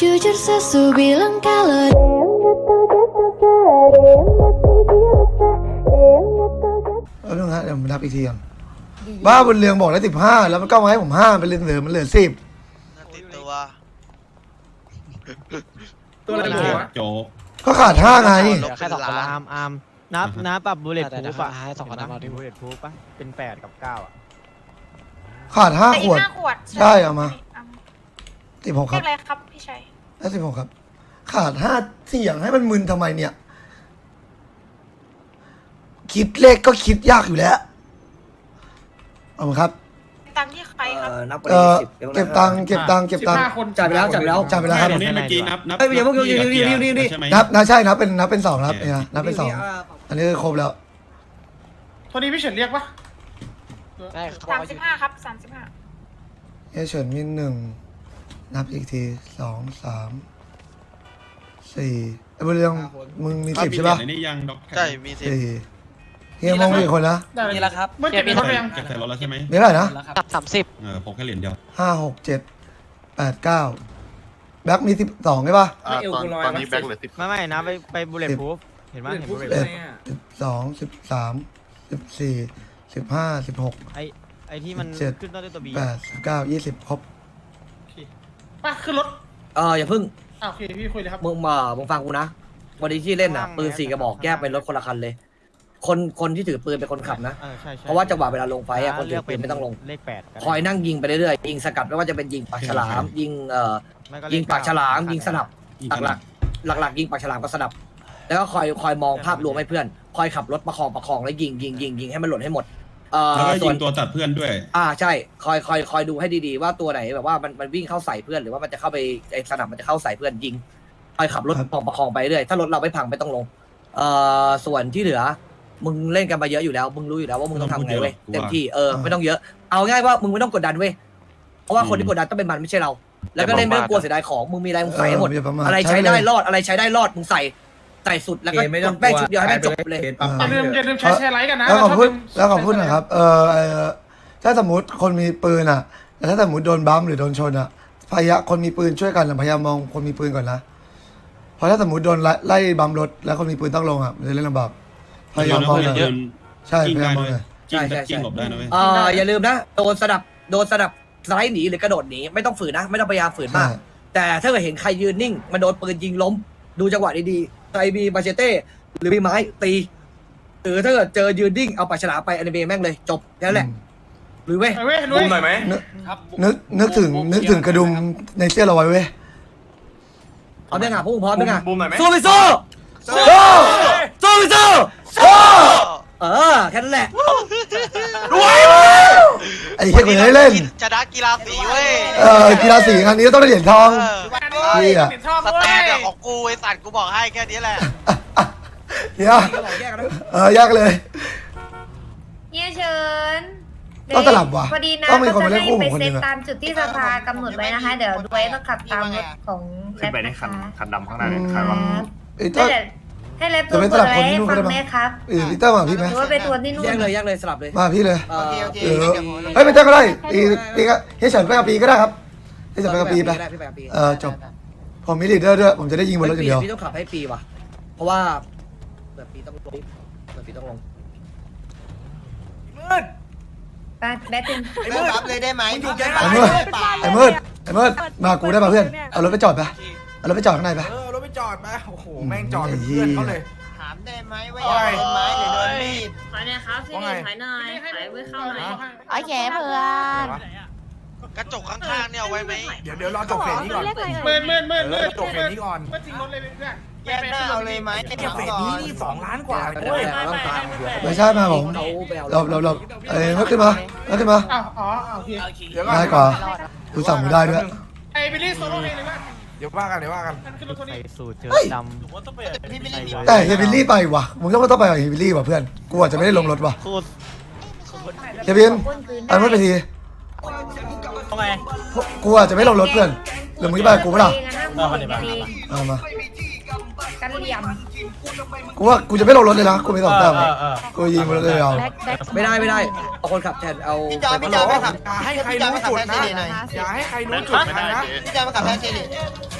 Jujur sesu bilang kalau ada yang gitu-gitu ada yang mati dirasa ada yang gitu-gitu แล้วนึงฮะเดี๋ยวผมนับอีกทีก่อนบ้าบนเรืองบอกได้สิบห้าแล้วมันก็มาให้ผมห้าเป็นเหลือเหลือมันเหลือสิบติดตัวตัวอะไรอยู่วะโจ๊กก็ขาดห้าไงเหลือแค่สองคนละอาร์มอาร์มนับอ่าฮะนับปรับบูเลตแต่พูฟอะให้สองคนนั้นมาดิบูเลตพูฟปะเป็นแปดกับเก้าอะขาดห้าแต่ขอีกวด ห้าขวดใช่เอามาเอา สิบหกเลครัขบอะไรครับพี่ชัยได้สิบหกครับ ขาดห้าเสี่ยงให้มันมึนทำไมเนี่ย คิดเลขก็คิดยากอยู่แล้วเอามาครับ ตังค์ที่ใครครับนับไปเออสิบดี๋ยวเก็บตังค์เก็บตังค์เก็บสิบตังค์ห้าคนจ่ายไปแล้วจ่ายไปแล้ว จ่ายไปแล้วครับตรงนี้เมื่อกี้นับนับเฮ้ยเดี๋ยวพวกนับเดี๋ยวเดี๋ยวเดี๋ยวเดี๋ยวเดี๋ยวใช่ไหม นับนะใช่นับเป็นนับเป็นสองครับเนี่ยนับเป็นสองอ่าอันนี้คือครบแล้ว โทนี้พี่เฉินเรียกปะ ได้เขาบอสากมว่าสิบห้าครับสามสิบห้า เอเฉินมีหนึ่ง นับอีกทีสองสามสี่ไอ้บนเรื่องมึงมีสิบใช่ปะอันนี้ยังด็อกใช่มีสิบสี่เฮียมองมีกี่คนนะได้นี่แหละครับเมื่อกี้มีรถไปยังจะใส่รถแล้วใช่ไหมมีเท่าไหร่นะกับสามสิบเออผมแค่เหรียญเดียวห้าหกเจ็ดแปดเก้าแบ็คมีสิบสองใช่ปะ อ่าตอนตอนนี้แบ็คเหลือสิบไม่ไม่นับไปไปบูเลตพูฟเห็นปะเห็นบูเลตเอ็ดสิบสองสิบสามสิบสี่สิบห้าสิบหก ไอไอที่มันเจ็ด ขึ้นต้นด้วยตัวบีแปดสิบเก้ายี่สิบครบ ไปขึ้นรถเอออย่าเพิ่งอ่าโอเคพี่คุยเลยครับ มึงมามึงฟังกูนะวันนี้ที่เล่นอะปืนสี่กระบอกแยกเป็นรถคนละคันเลย คนคนที่ถือปืนเป็นคนขับนะเออใช่ใช่เพราะว่าจังหวะเวลาลงไฟอะคนถืเลือปืนไม่ต้องลง เลขแปดก็ได้คอยนั่งยิงไปเรื่อยๆยิงสกัดไม่ว่าจะเป็นยิงปากฉลาม ยิงเอ่อไม่เลขยิงปากฉลามเยิงสนับอีกหลักๆหลักๆยิงปากฉลามก็สนับ แล้วก็คอยคอยมองภาพรวมให้เพื่อน คอยขับรถประคองประคองแล้วยิงยิงยิงยิงให้มันหล่นให้หมด เอ่อแล้วก็ส่ยิวนงตัวตัดเพื่อนด้วย อ่าใช่คอยคอยคอยดูให้ดีๆ ว่าตัวไหนแบบว่ามันมันวิ่งเข้าใส่เพื่อนหรือว่ามันจะเข้าไปไอ้สนับมันจะเข้าใส่เพื่อนยิงคอยขับรถครับประคองประคองไปเรื่อยถ้ารถเราไม่พังไม่ต้องลงเอ่อส่วนที่เหลือ มึงเล่นกันมาเยอะอยู่แล้วมึงรู้อยู่แล้วว่ามึงต้องทำไงเว้ยไม่ต้องพูดเยอะหรอกเต็มที่เออไม่ต้องเยอะเอาง่ายว่ามึงไม่ต้องกดดันเว้ยเพราะว่าคนที่กดดันต้องเป็นมันไม่ใช่เรา แล้วก็เล่นไม่ต้องกลัวเสียดายของมึงมีอะไรมึงใส่ให้หมดเอออย่าประมาทอะไรใช้ใช่เลยได้รอดอะไรใช้ได้รอดมึงใส่ ใส่สุดแล้วก็เกมไม่ต้องแม่งชุดเดียวให้แม่งจบเลยอ่าอย่าลืมอย่าลืมใช้แชร์ไลท์กันนะแล้วขอพูดชบแล้วขอพูดหนะครับ เออเออถ้าสมมติคนมีปืนอะแต่ถ้าสมมติโดนบัมหรือโดนชนอะพยายามคนมีปืนช่วยกันอะพยายามมองคนมีปืนก่อนนะเพราะถ้าสมมติโดนไล่ไล่บัมรถแล้วคนมีปืนต้องลงอะมันจะเล่นลำบากพยายามมองหน่อยเดินใช่กิ้งพยาได้ยามมองด้หวยน่อยกิ้งใช่ใช่กิ้งหลบได้นะเว้ย เอ่ออย่าลืมนะโดนสนับโดนสนับสไลด์หนีหรือกระโดดหนีไม่ต้องฝืนนะ ไม่ต้องพยายามฝืนมากใช่แต่ถ้าเกิดเห็นใครยืนนิ่ง มันโดนปืนยิงล้ม ดูจังหวะดีๆ ใครมีมาเชเต้หรือมีไม้ตีหรือถ้าเกิดเจอยืนนิ่งเอาปากฉลามไปอนิเมะแม่งเลยจบแค่นั้นแหละหรือเว้ย ไปเว้ยลุยหน่อยไหมนึกนึกถึงนึกถึงกระดุมในเสื้อเราไว้เว้ย เอาเรื่องอะพวกมึงพร้อมไหมอะบูมหน่อยไหมสู้ไปสู้สู้สู้ไปสู้เออแค่นั้นแหละไอ้เหี้ยคนให้เล่น ชนะกีฬาสีเว้ยเออกีฬาสีครั้งนี้ต้องได้เหรียญทอง เออ เหี้ยชอบสเว้แตนยเนี่ยของกูไอสัตว์กูบอกให้แค่นี้แหละเฮียก็บอกแยกกันนะเออยากเลยเยี่ยเชิญต้องสลับว่ะพอดีนะต้องมีคนก็มาจะเล่นคู่ให้ผมไปคนหเซนึ่ตงอะตามจุดที่สภากำหนดไว้นะคะ เดี๋ยวด้วยต้องขับตามรถของแรปนะคะคันดำข้างหน้าเนี่ยใครวะไอ้ให้ต้นเดี๋ยวให้แรปจะตัวไปสเปิลัดบไว้คนที่ให้นู่นฟัก็งได้ไหมมั้งครับเออพี่เต้ามาพี่ไหมหรือว่าไปทวนที่นู่น แยกเลยแยกเลยสลับเลยมาพี่เลยเออโอเค เออโอเคเฮ้ยไม่เต้าก็ได้ปีปีก็เฮ้ยเฉินไปกับปีก็ได้ครับ เฮ้ยเฉินไปกับปีไปได้พี่ไปกับปีเออจบผมมีลีดเดอร์ด้วย ผมจะได้ยิงบนรถอย่างเดียว พี่ต้องขับให้ปีว่ะ เพราะว่าเปิดปีต้องลงเปิดปีต้องลงไปแป๊บนึงไอ้มึงรับเลยได้ไหมอยู่ใจไอ้มืดไอ้มืดไอ้มืดมากูได้ป่ะเพื่อน เอารถไปจอดไปเอารถไปจอดข้างในไป เออรถไปจอดไปโอ้โห แม่งจอดเป็นเพื่อนเขาเลย ถามได้ไหมว่าอยากโดนไม้หรือโดนมีดถอยหน่อยครับพี่ถอยหน่อยถอยไว้เข้าหน่อย โอเคเพื่อน กระจกข้างๆเนี่ยเอาไว้ไหมเดี๋ยวเดี๋ยวรอจบเฟสนี้ก่อนเมินเมินเมินเอเมิอนจบเฟสนี้ก่อนเมื่อจริงรถเลยเพื่อนแยกหน้าเอาเลยไหมเนี่ยเฟสนี้นี่สองล้านกว่าไม่เว้ยได้ต้องตามเดี๋ยวไม่ใช่มาผมเขาไปเอาเราเราเราเอ้ยรถขึ้นมารถขึ้นมาอ้าวอ๋อโอเคเดี๋ยวก่อนง่ายกว่าดูสั่งมือได้ด้วยไอ้บิลลี่โซโล่เองเลยว่าเดี๋ยวว่ากันเดี๋ยวว่ากันมันขึ้นรถโทใส่นี่สูตรเจอเฮ้ยดพี่ไม่ได้มีแต่เฮยบิลลี่ไปว่ะมึงต้องต้องไปกับเฮยบิลลี่ว่ะเพื่อนกูอาจจะไม่ได้ลงรถว่ะำโคตรเฮยบินป้นคืนอันมืดไปที ไงกูอาจจะไม่ลงรถเพื่อนหรือมึงจะไปกับกูเปะล่าเองอะห้ามพูดอย่างนี้เอามากันเหลี่ยมกูว่ากูจะไม่ลงรถเลยนะกูมีสองแต้มกูยิงมันเลยเอาแบ็คแบ็คไม่ได้ไม่ได้เอาคนขับแทนเอาพี่จอยพี่จอยไปขับอย่าให้ใครรู้จุดนะอย่าให้ใครรู้จุดนะนะพี่จอยไปขับแทนซีรี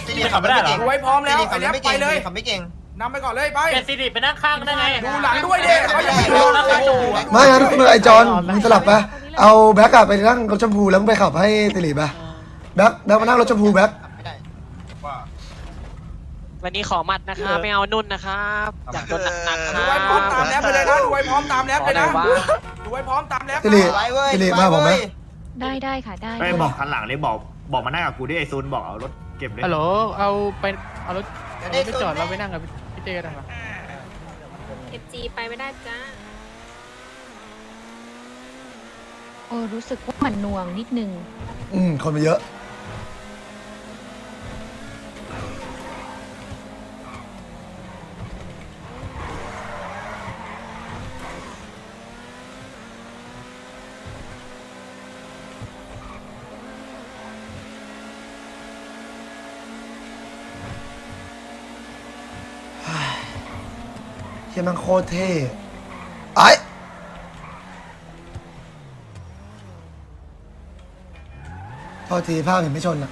ซีรีขับดูไว้พร้อมแล้วขัไอ้บแล้ไม่ไปเก่งเลยขับไม่เก่งนำไปก่อนเลยไป เป็นซีดีไปนั่งข้างได้ไงดูหลังด้วยเด็กเขายังไม่รู้โอ้โหไม่งั้นมึงไอจอนมึงสลับไป เอาแบ็กอะไปนั่งรถชมพูแล้วมึงไปขับให้ติลิไปแบ็กแบ็กมานั่งรถชมพูแบ็กไม่ได้วันนี้ขอหมัดนะคะไม่เอานุ่นนะครับอยากโดนหนักๆคดูรัไว้พร้อมตามบแลบไปเลยนะดูไว้พร้อมตามแลบขเลอยหน่นะอยว่าดูไว้พร้อมตามแลบติลิไว้เว้ยติลิมาผมไหมได้ได้ค่ะได้ไม่บอกคันหลังเลยบอกบอกมานั่งกับกูด้วยไอ้ซูนบอกเอารถเก็บเลยฮัลโหลเอาไปเอารถเดี๋ยวเอารได้ถไปจอดเราไปนั่งกับพี่เต้กันครับเอฟจีไปไม่ได้จ้า โอ้รู้สึกว่ามันหน่วงนิดนึง อืม คนมาเยอะ เฮียมันโคตรเท่ไอ้ ทษทีภาพเห็นไม่ชนอะ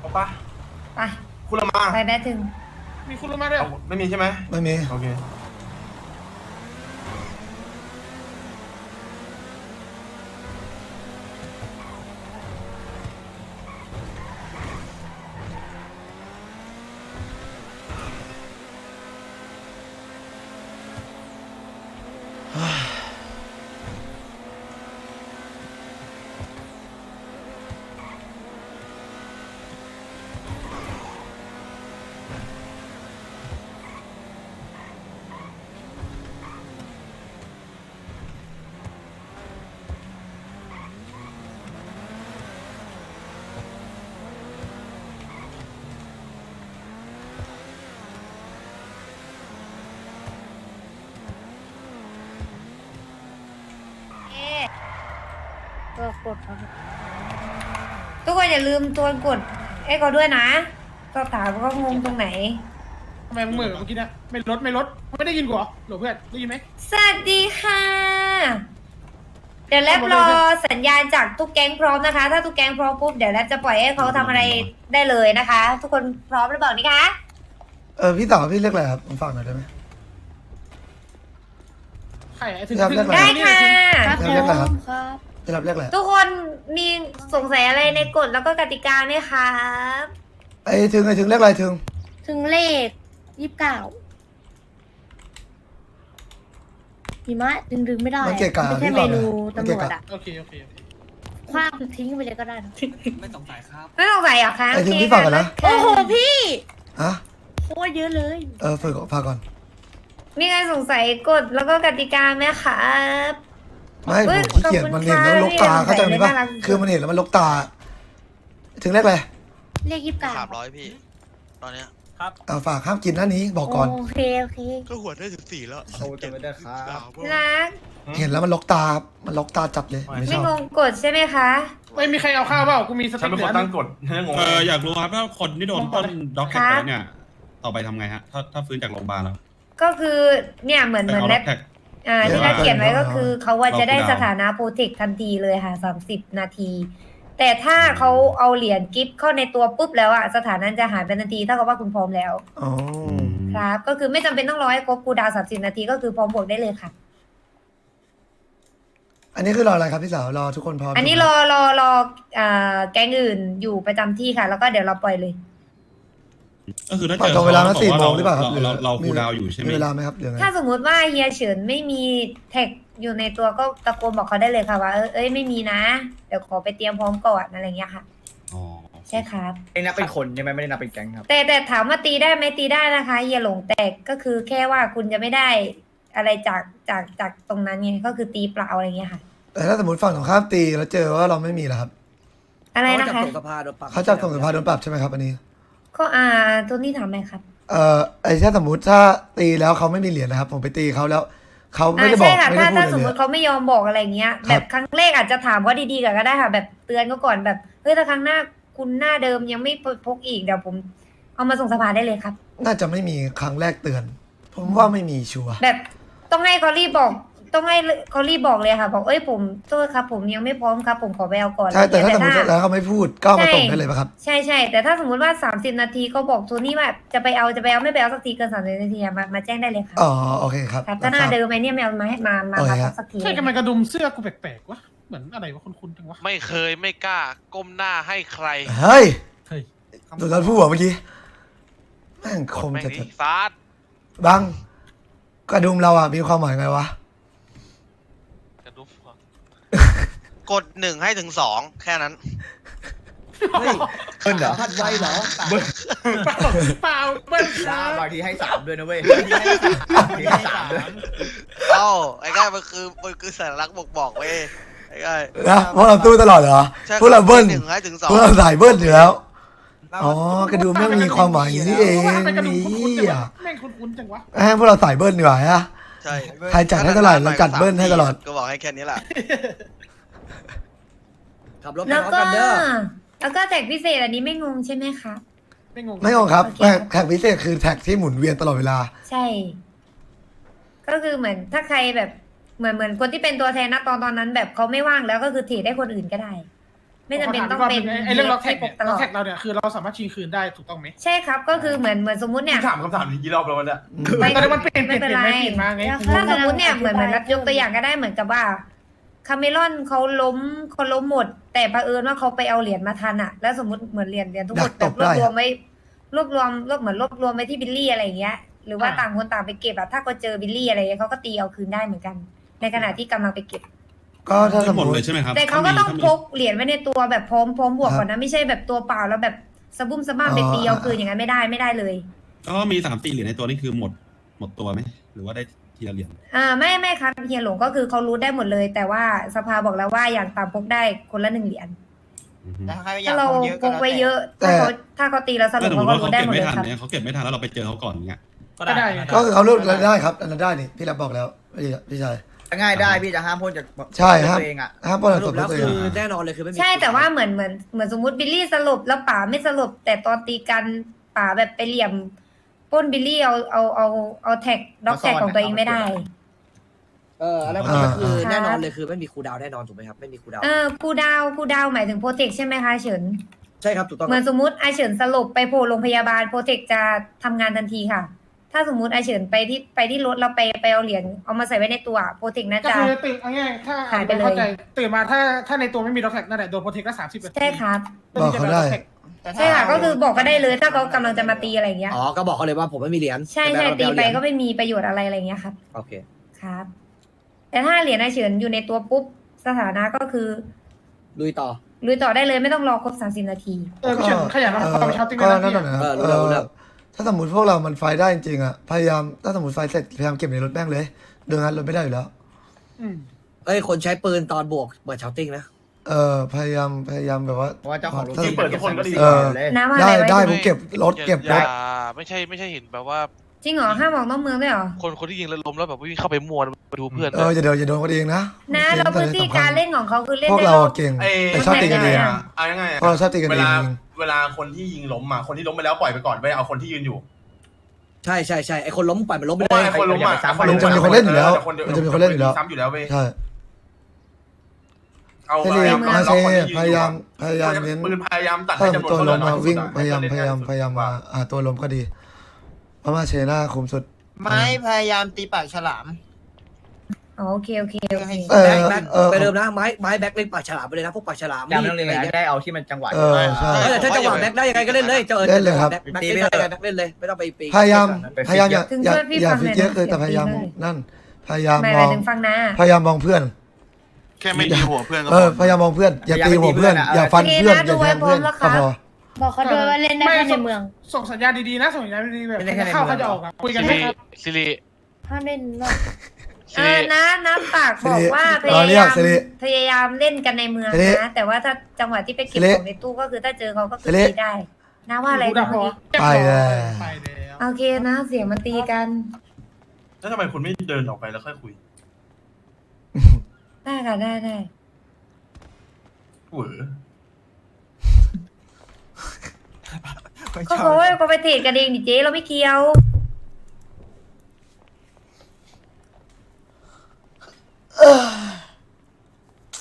เอาปะไปคุณละมา ไปได้ถึง มีคุณรู้มาด้วยไม่มีใช่ไหมไม่มี โอเค ตัว กดครับทุกคนอย่าลืมตัวกดเอ้ก็ด้วยนะก็ถามก็งงตรงไหน ทำไมมึงเหมือนเมื่อกี้นะไม่ลดไม่ลดไม่ได้ยินกูเหรอหลบเพื่อนได้ยินไหม สวัสดีค่ะ เดี๋ยวแลบรอสัญญาณจากทุกแก๊งพร้อมนะคะ ถ้าทุกแก๊งพร้อมปุ๊บเดี๋ยวแลบจะปล่อยให้เขาทำอะไรได้เลยนะคะ ทุกคนพร้อมหรือเปล่านี่คะเออพี่ต่อพี่เรียกอะไรครับผมฝากหน่อยได้ไหม ใครไอ้ถึงครับถึงเรียกอะไรได้ค่ะ เรียกอะไรครับพี่รับ เรียกอะไรทุกคนมีสงสัยอะไรในกฎแล้วก็กติกาไหมคะไอ้ถึงไอ้ถึงเรียกอะไรถึง ถึงเลขยี่สิบเก้าหิมะดึงดึงไม่ได้มันเกะกะไม่ใช่พี่เมบอกเลยนูมันตำรเกะวจกะอะโอเคโอเคโอเคคว้างทิ้งไปเลยก็ได้นะไม่สงสัยครับ ไม่สงสัยเหรอคะไอ้ถึงโเคพี่ฝากก่อนนะโอ้โหพี่ฮะโคตรเยอะเลย เออฝึกก่อนฝากก่อนมีใครสงสัยกฎแล้วก็กติกาไหมคะ ไม่เฮ้ผยมขี้เกียจขอบคุณมันเห็นแล้วค่ะลกตาพี่เข้าใจไหมปะน่ารัก คือมันเห็นแล้วมันลกตา ถึงเรียกอะไรเลขยี่สิบเก้าสามร้อยพี่ ตอนเนี้ยเอาฝากห้ามกินหน้านี้บอกก่อน โอเคโอเคก็หัวได้ถึงสี่แล้วโอ้จะไม่ได้ครับรักเห็นแล้วมันลกตามันลกตาจัดเลยไม่ชไม่อบ งงกฎใช่ไหมคะ ไม่มีใครเอาข้าวเปล่ากูมีสฉัติ๊นกเป็นเหคลือนตั้งกฎฉันยังงงเอออยากรู้ครับถ้าคนที่โดนต้นด็อกแท็กไปแล้วเนี่ย ต่อไปทำไงฮะ ถ้าถ้าฟื้นจากโรงพยาบาลแล้วก็คือเนี่ยเหมือนไปเหมือนเอาแลด็อบกแท็ก อ่าที่นัดเขียนไว้ก็คือเขาว่าจะได้รอคูลดาวน์สถานะโปรเทคทันทีเลยค่ะสามสิบนาที แต่ถ้าเขาเอาเหรียญกิฟต์เข้าในตัวปุ๊บแล้วอะสถานะจะหายไปทันทีเท่ากับว่าคุณพร้อมแล้ว อ๋อครับ ก็คือไม่จำเป็นต้องรอให้ครบคูลดาวสามสิบนาทีก็คือพร้อมบวกได้เลยค่ะ อันนี้คือรออะไรครับพี่สาวรอทุกคนพร้อมอันนี้รอรอรออ่าแก๊งอื่นอยู่ประจำที่ค่ะ แล้วก็เดี๋ยวเราปล่อยเลย ก็คือถ้าปล่เจอยอตรงเวลาขมาสี่โมงบหกรือเปล่าครับเราเราเราคูลดาวน์อยู่ใช่ไหมมีเวลาไหมครับหรือไงถ้าสมมุติว่าเฮียเฉินไม่มีแท็กอยู่ในตัวก็ตะโกนบอกเขาได้เลยค่ะว่าเออเอ้ยไม่มีนะ เดี๋ยวขอไปเตรียมพร้อมก่อนอะไรเงี้ยค่ะอ๋อใช่ครับไอ้นับเป็นคนใช่ไหมไม่ได้นับเป็นแก๊งครับ แต่แต่ถามว่าตีได้ไหมตีได้นะคะเฮียหลงแตกก็คือแค่ว่าคุณจะไม่ได้อะไรจากจากจากตรงนั้นไงก็คือตีเปล่าอะไรเงี้ยค่ะ แต่ถ้าสมมติฝั่งตรงข้ามตีแล้วเจอว่าเราไม่มีล่ะครับ อะไรนะเขาคะจับส่งสภาโดนปรับเขาจับส่งสภาโดนปรับใช่ไหมครับอันนี้ ก็อ่าตัวนี้ถามไหมครับ เอ่อไอ้ถ้าสมมติถ้าตีแล้วเขาไม่มีเหรียญนะครับ ผมไปตีเขาแล้วเขาไม่อ่าได้บอใช่กค่ะไม่ได้ถ้าพูดถ้าอะไรสมเลมยติเขาไม่ยอมบอกอะไรเงี้ย ครับ แบบครั้งแรกอาจจะถามว่าดีๆก่อนก็ได้ค่ะ แบบเตือนก็ก่อนแบบเฮ้ยถ้าครั้งหน้าคุณหน้าเดิมยังไม่พกอีกเดี๋ยวผม เอามาส่งสภาได้เลยครับ น่าจะไม่มีครั้งแรกเตือน ผมว่าไม่มีชัวร์แบบต้องให้เขารีบบอก ต้องให้เขารีบบอกเลยค่ะบอกเอ้ยผมโทษครับ ผมยังไม่พร้อมครับ ผมขอไปเอาก่อนใช่แต่ถ้าสมมอะไรติเงี้ยแล้วเขาไม่พูดก็เอามาใช่ส่งได้เลยปะครับ ใช่ใช่แต่ถ้าสมมติว่า 30 นาทีเขาบอกโทนี่ว่าจะไปเอาจะไปเอาไม่ไปเอาสักทีเกิน30นาทีอะมามาแจ้งได้เลยค่ะอ๋อโอเคครับครับถ้าหน้ารับทราบเดิมไอ้เนี่ยไม่เอามาให้มามาโอเคมาครับสักทีใช่กันมันกระดุมเสื้อกูแปลกๆวะเหมือนอะไรวะคุ้นๆจังวะไม่เคยไม่กล้าก้มหน้าให้ใครเฮ้ยเฮ้ยตัวนั้นพูดเหรอเมื่อกี้แม่งคมแม่งจัดนี่ซาดๆบังกระดุมเราอะมีความหมายไงวะกระดุม กดหนึ่งให้ถึงสองแค่นั้น เฮ้ยเบิ้ลเหรอพัดไวเหรอเบิ้ลเปล่าเบิ้ลคจ้ารับบางทีให้สามด้วยนะเว้ยบางทีให้สามด้วยเอ้าไอ้ก้ายมันคือมันคือสัญลักษณ์บอกบอกเว้ยไอ้ก้ายนะพวกเราตู้ตลอดเหรอใช่พวกเราเบิ้ลหนึ่งให้ถึงสองพวกเราสายเบิ้ลอยู่แล้ว อ๋อกระดุมแม่งมีความหมายอย่างนี้เองว่าเป็นกระดุมคุ้นๆจังนี่วะอะแม่งคุ้นๆจังวะให้พวกเราสายเบิ้ลดีกว่าฮะใช่ใครจัดให้เท่าไหร่เราจัดเบิ้ลให้ตลอดก็บอกให้แค่นี้แหละ ขับรถไปแล้วพร้อมก็ กันเด้อแล้วก็แท็กพิเศษอันนี้ไม่งงใช่ไหมคะ ไม่งงไม่งงครับโอเค แท็กแท็กพิเศษคือแท็กที่หมุนเวียนตลอดเวลา ใช่ ก็คือเหมือนถ้าใครแบบเหมือนเหมือนคนที่เป็นตัวแทนนะตอนตอนนั้น แบบเขาไม่ว่างแล้วก็คือเทรดให้คนอื่นก็ได้ ไม่จำเป็นต้องเป็นไอ้เรื่องล็อกแท็กที่ปเนี่ยกตลล็ออกดแท็กเราเนี่ยคือเราสามารถชิงคืนได้ถูกต้องไหมใช่ครับ ก็คือเหมือนเหมือนสมมุติเนี่ย ถามคำถามนี้กี่รอบแล้ววันเนี้ยไม่ตอนนี้มันเปลี่ยนเปลี่ไม่ยนเป็นเปลี่ยนไรไม่เปลี่ยนมาไง ถ้าสมมติเนี่ยเหมือนเหมือนยกตัวอย่างก็ได้เหมือนกับว่า คาเมลอนเขาล้มเขาล้มหมด แต่เผอิญว่าเขาไปเอาเหรียญมาทันอะแล้วสมมติเหมือนเหรียญเหรียญทุกหมดดัแบกตบบรวบได้รวอะมไว้รวบรวมรวบเหมือนรวบรวมไว้ที่บิลลี่อะไรอย่างเงี้ยหรือว่า ต่างคนต่างไปเก็บอะถ้าเขาเจอบิลลี่อะไรเงี้ยเขาก็ตีเอาคืนได้เหมือนกัน ในขณะที่กำลังไปเก็บ ก็ถ้าสทั้มงหมมดติ เลยใช่ไหมครับแต่เขาก็ต้องถ้มีพกเหรียญไว้ในตัวแบบพร้อมพร้อมบวกครับก่อนนะไม่ใช่แบบตัวเปล่าแล้วแบบสะบุ้มสะบ้ามไปตีเอาคืนอย่างนั้นไม่ได้ไม่ได้เลย ก็มีสามสี่เหรียญในตัวนี่คือหมดหมดตัวไหมหรือว่าได้ ทีละเหรียญอ่าไม่ไม่ครับเฮียหลงก็คือเขารู้ได้หมดเลย แต่ว่าสภาบอกแล้วว่าอย่างต่ำพกได้คนละหนึ่งเหรียญอือฮึถ้าใครอยาถ้ากเราพกเยอะพก็กแล้วไว้แต่เยอะถ้าเขาถ้าเขาตีเราสรุถ้าปสมมเขาติก็ว่าเขารู้ได้เก็บหมดไม่เลยทันครับเนี่ยเขาเก็บไม่ทันแล้วเราไปเจอเขาก่อนเงี้ยก็ได้ ก็คือเขาเลือกรายได้ครับอันนั้นได้นี่พี่รับบอกแล้วพี่พี่ชาย ง่ายได้พี่จะห้ามพ่นจากใช่ครับ ตัวเองอะ ห้ามปล้นสสรุดปแล้วตัวเอคืงอแน่นอนเลยคือไม่มีใช่แต่ว่าเหมือนเหมือนเหมือนสมมติบิลลี่สรุปแล้วป๋าไม่สรุปแต่ตอนตีกันป๋าแบบไปเหลี่ยม ปล้นบิลลี่เอาเอาเอาเอาแท็กด็อกแท็กของตัวเองไม่ได้ เออแล้วมันก็คือแน่นอนเลยคือไม่มีครูดาวแน่นอนถูกไหมครับไม่มีครูดาว เออกูดาวกูดาวหมายถึงโปรเทคใช่ไหมคะเฉิน ใช่ครับถูกต้องเหมือนสมมติไอเฉินสลบไปโผล่โรงพยาบาลโปรเทคจะทำงานทันทีค่ะ ถ้าสมมติไอเฉินไปที่ไปที่รถเราไปไปเอาเหรียญเอามาใส่ไว้ในตัวโปรเทคน่าก็จะ คือตื่นเอาง่ายๆถ้าหายไปเลย เข้าใจตื่นมาถ้าถ้าในตัวไม่มีล็อกแท็กนั่นแหละโดนโปรเทคก็สามสิบนาทีใช่ครับ บอกเขาได้ ใช่ค่ะก็คือบอกก็ได้เลยถ้าเขากำลังจะมาตีอะไรอย่างเงี้ย อ๋อก็บอกเขาเลยว่าผมไม่มีเหรียญใช่ใช่แต่ตีเราไปเอาเหรียญก็ไม่มีประโยชน์อะไรอะไรอย่างเงี้ยครับ โอเคครับ แต่ถ้าเหรียญไอเฉินอยู่ในตัวปุ๊บสถานะก็คือลุยต่อลุยต่อได้เลยไม่ต้องรอครบสามสิบนาที เออพี่เฉินขยันมาเอความอชาร์ติ้งก็นะนั่นพี่น่ะนะเออรู้เอแล้วรู้อแล้วถ้าสมมติพวกเรามันไฟได้จริงๆอะพยายามถ้าสมมติไฟเสร็จพยายามเก็บในรถแม่งเลย เดินงานรถไม่ได้อยู่แล้วอืมเอ้ยคนใช้ปืนตอนบวกเปิดชาวติ้งนะ เออพยายามพยายามแบบว่า เพราะว่าเจ้าของรถถ้าที่เปิดทุกคนก็ดีเออเลย น้ำอะได้ไรไว้ได้ใช่ไหผมมเก็บรถเก็บอรย่าถไม่ใช่ไม่ใช่เห็นแบบว่า จริงเหรอห้ามออกนอกเมืองด้วยเหรอคนคนที่ยิงแล้วล้มแล้วแบบวิ่งเข้าไปมัวไปดูเพื่อนเอออย่าเดินอย่าโดนคนเองนะนะแล้วพื้นที่การเล่นของเขาคือเล่นพวกได้เรารอบ เก่งเอ้ยแต่ชอบตีกันเองไม่ได้เอายังไงอะเพราะเราชอบตีกันเวเองลาจริงเวลาคนที่ยิงล้มอะคนที่ล้มไปแล้วปล่อยไปก่อนไปเอาคนที่ยืนอยู่ใช่ใช่ใช่ไอคนล้มปล่อยมันล้มเพไปราะเลว่าย ไอ้คนล้มอะมันจะมีคนเล่นอยู่แล้วคนเดียวมันจะมีคนเล่นอยู่แล้ว ซ้ำอยู่แล้วเว้ยใช่ เอาเฉลี่ยเอามาล็เชอกคนที่นอพยายามพยายามเน้นปืนพยายามตัดถ้าให้ผมจำนวนตัวเขาลเหลืมอน้อมายที่สุวิ่งดอะพยายามเล่นพยายามได้พยายามมาอ่าตัวลมก็ดีเพราะมาเชน่าคุมสุด ไม่พยายามตีปากฉลาม อ๋อโอเคโอเคโอเค เออ แบ็คแบ็คเออไปเดิมนะไม้ไม้แบ็คเล่นปากฉลามไปเลยนะพวกปากฉลามอย่าไม่ต้องเรียนอะไรอะไรเงี้ยได้เอาที่มันจังหวะ เออใช่ เออแต่ถ้าจังหวะแบ็คได้ยังไงก็เล่นเลยเจอเล่นเลยครับ แบ็คแบ็คเล่นได้ยังไงแบ็คเล่นเลยไม่ต้องไปปีพยายามแบบนั้นพยายามอย่าถึงอย่าช่วยพี่อย่าฟังฟิหน่กอยเยอะนะคือแต่เดี๋พยวยายามพี่เลยนั่น พยายามหมายมหมาอยงถึงฟังนะ พยายามมองเพื่อน แค่ไม่ตีหัวเพื่อนก็เอพออพยายามมองเพื่อน อย่าตีหัวเพื่อน อย่าฟันเพื่อน อย่าแทงเพื่อนก็พอ บอกเขาด้วยว่าเล่นได้แค่ในเมืองส่งสัญญาณดีๆนะส่งสัญญาณดีๆแบบจะเข้าเขาจะออกอะคุยกันไหมครับสิริถ้าเล่นนอกเออนะน้ำปากบอกว่าพรอยาเรียยากมสิริพยายามเล่นกันในเมืองสิรินะแต่ว่าถ้าจังหวะที่ไปเก็บสิริของในตู้ก็คือถ้าเจอเขาก็คือสิริตีได้นะว่าอะไรดูดันะบพเมื่ออกี้ไปแล้วไปแล้วโอเคนะเสียงมันตีกัน แล้วทำไมคุณไม่เดินออกไปแล้วค่อยคุย ได้ค่ะได้ได้เหวอก็เพราะว่าก็ไปเทรดกันเองดิเจ๊เราไม่เกี่ยว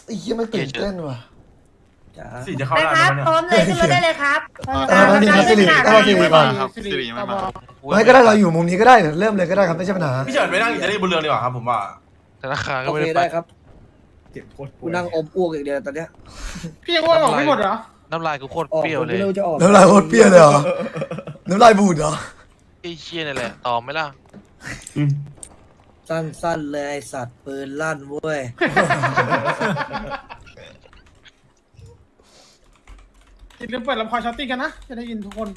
ไอ้เหี้ยไม่ตื่นเต้นว่ะ จ้าสิจะเข้าไปได้คไหมรับ เนี่ยพร้อมเลยขึ้นรถได้เลยครับเออวันนี้ครับสิริเอาวันนี้ก่อน ครับสิริไม่มาไม่ก็ได้เราอยู่มุมนี้ก็ได้เริ่มเลยก็ได้ครับไม่ใช่ปัญหาพี่เฉินไปนั่งอิตาลีบนเรือดีกว่าครับผมว่าธนาคารก็โอไม่เคได้ไปได้ครับ กูนั่งอมอ้วกอย่างเดียวตอนเนี้ยพี่ยังอ้วนออกไม่หมดเหรอ น้ำลายกูโคตรออกเปรี้ยวผมเลยไม่รู้จะออกน้ำลายโคตรเปรี้ยวเลยเหรอ น้ำลายบูดเหรอ ไอ้เชี่ยนี่แหละตอบไหมล่ะสั้นๆเลยไอ้สัตว์ปืนลั่นเว้ยอย่าลืมเปิดลำคอช้อตติ้งกันนะ จะได้ยินทุกคน